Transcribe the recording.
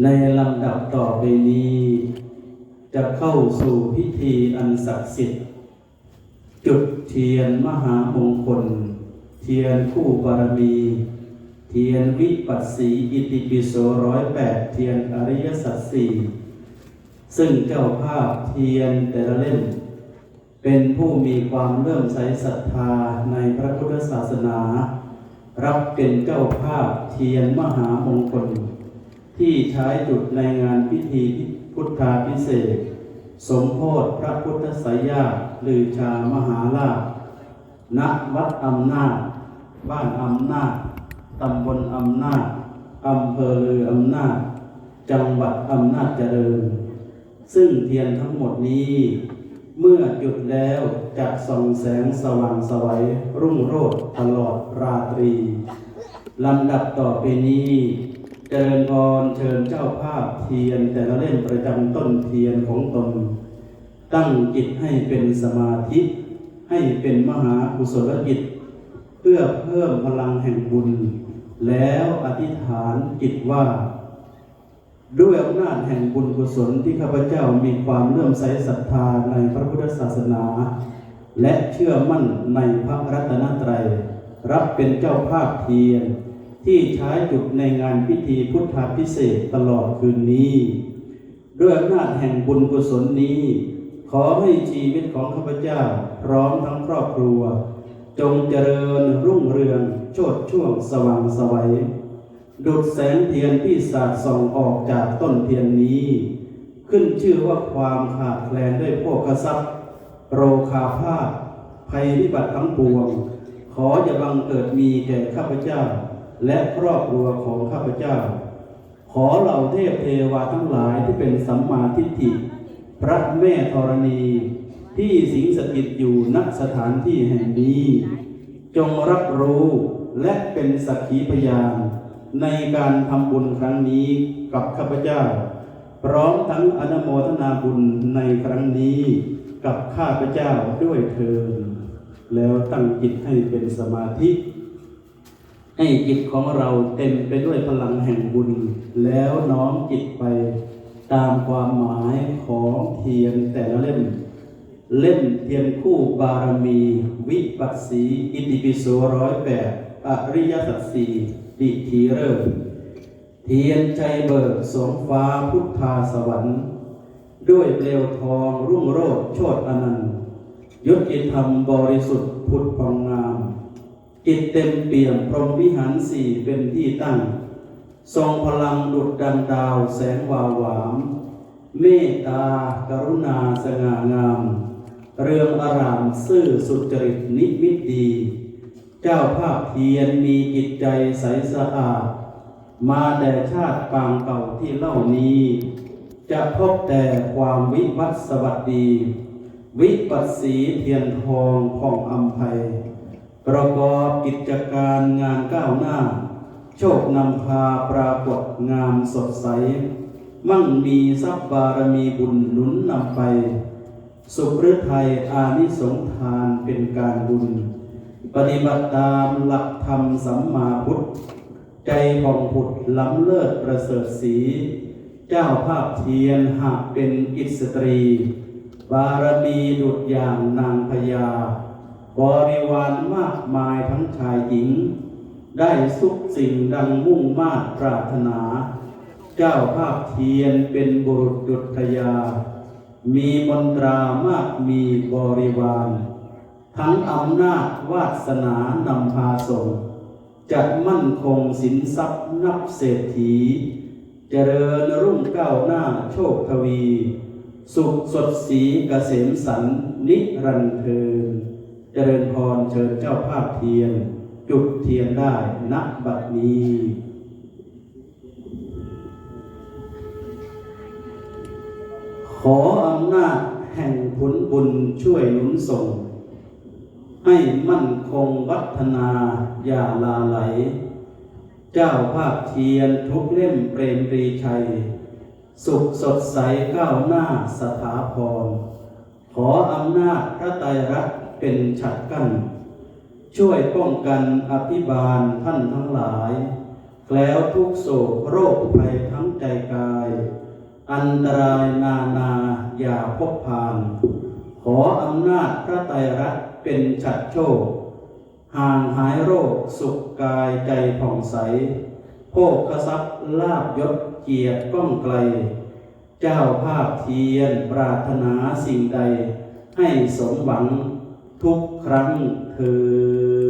ในลำดับต่อไปนี้ จะเข้าสู่พิธีอันศักดิ์สิทธิ์ จุดเทียนมหามงคล เทียนคู่บารมี เทียนวิปัสสีอิติปิโสร้อยแปดเทียนอริยสัจสี่ซึ่งเจ้าภาพเทียนแต่ละเล่ม เป็นผู้มีความเลื่อมใสศรัทธาในพระพุทธศาสนา รับเป็นเจ้าภาพเทียนมหามงคล ที่ใช้จุดในงานพิธีพุทธาพิเศษ สมโพธิพระพุทธสยาติลือชามหาลาภณวัดอำนาจ บ้านอำนาจ ตำบลอำนาจ อำเภอลืออำนาจ จังหวัดอำนาจเจริญ ซึ่งเทียนทั้งหมดนี้ เมื่อจุดแล้วจะส่องแสงสว่างไสวัยรุ่งโรจน์ตลอดราตรีลำดับต่อไปนี้ เจริญพรเชิญเจ้าภาพเทียน แต่ละเล่มประจำต้นเทียนของตน ตั้งจิตให้เป็นสมาธิ ให้เป็นมหากุศลจิต เพื่อเพิ่มพลังแห่งบุญ แล้วอธิษฐานจิตว่า ด้วยอำนาจแห่งบุญกุศลที่ข้าพเจ้ามีความเลื่อมใสศรัทธาในพระพุทธศาสนา และเชื่อมั่นในพระรัตนตรัย รับเป็นเจ้าภาพเทียน ที่ใช้จุดในงานพิธีพุทธาพิเศษตลอดคืนนี้ ด้วยอำนาจแห่งบุญกุศลนี้ ขอให้ชีวิตของข้าพเจ้าพร้อมทั้งครอบครัว จงเจริญรุ่งเรืองโชดช่วงสว่างไสวัยดุดแสงเทียนที่สาดส่องออกจากต้นเทียนนี้ ขึ้นชื่อว่าความขาดแคลนด้วยโภคทรัพย์โรคาพาภัยวิบัติทั้งปวง ขออย่าบังเกิดมีแก่ข้าพเจ้า และครอบครัวของข้าพเจ้า ขอเหล่าเทพเทวาทั้งหลายที่เป็นสัมมาทิฏฐิ พระแม่ธรณี ที่สิงสถิตอยู่ณสถานที่แห่งนี้ จงรับรู้และเป็นสักขีพยานในการทำบุญครั้งนี้กับข้าพเจ้า พร้อมทั้งอนุโมทนาบุญในครั้งนี้กับข้าพเจ้าด้วยเถิดแล้วตั้งจิตให้เป็นสมาธิ ให้จิตของเราเต็มไปด้วยพลังแห่งบุญ แล้วน้อมจิตไปตามความหมายของเทียนแต่ละเล่ม เล่มเทียนคู่บารมี วิปัสสีอิติปิโสร้อยแปดอริยสัจสี่ดิทีเริ่มเทียนใจเบิกสงฟ้าพุทธาสวรรค์ ด้วยเปลวทองรุ่งโรจน์โชดอนันต์ยุติธรรมบริสุทธิ์พุทธพองงาม จิตเต็มเปี่ยมพรหมวิหารสี่เป็นที่ตั้ง ทรงพลังดุจดังดาวแสงวาวหวาม เมตตากรุณาสง่างาม เรืองอารามซื่อสุจริตนิมิตดี เจ้าภาพเทียนมีจิตใจใสสะอาด มาแต่ชาติปางเก่าที่เล่านี้ จะพบแต่ความวิวัฒสวัสดี วิปัสสีเทียนทองผ่องอัมภัย ประกอบกิจการงานก้าวหน้า โชคนำพาปรากฏงามสดใส มั่งมีทรัพย์บารมีบุญหนุนนำไป สุขฤทัยอานิสงทานเป็นการบุญ ปฏิบัติตามหลักธรรมสัมมาพุทธ ใจผ่องผุดล้ำเลิศประเสริฐสี เจ้าภาพเทียนหากเป็นอิสตรี บารมีดุจอย่างนางพญา บริวารมากมายทั้งชายหญิง ได้สุขสิ่งดังมุ่งมาตรปรารถนา เจ้าภาพเทียนเป็นบุรุษดุจทยา มีมนตรามากมีบริวาร ทั้งอำนาจวาสนานำพาส่งจัดมั่นคงสินทรัพย์นับเศรษฐี เจริญรุ่งก้าวหน้าโชคทวี สุขสดสีเกษมสันนิรันเทิน เจริญพรเชิญเจ้าภาพเทียน จุดเทียนได้ณบัดนี้ขออำนาจแห่งผลบุญช่วยหนุนส่ง ให้มั่นคงวัฒนาอย่าลาไหล เจ้าภาพเทียนทุกเล่มเปรมปรีชัย สุขสดใสก้าวหน้าสถาพร ขออำนาจพระไตรรักษ์ เป็นฉัดกั้นช่วยป้องกันอภิบาลท่านทั้งหลาย แล้วทุกโศกโรคภัยทั้งใจกาย อันตรายนานาอย่าพบผ่าน ขออำนาจพระไตรรักษ์เป็นฉัดโชค ห่างหายโรคสุขกายใจผ่องใส โภคทรัพย์ลาบยศเกียรติก้องไกล เจ้าภาพเทียนปรารถนาสิ่งใด ให้สมหวัง ทุกครั้งเทิน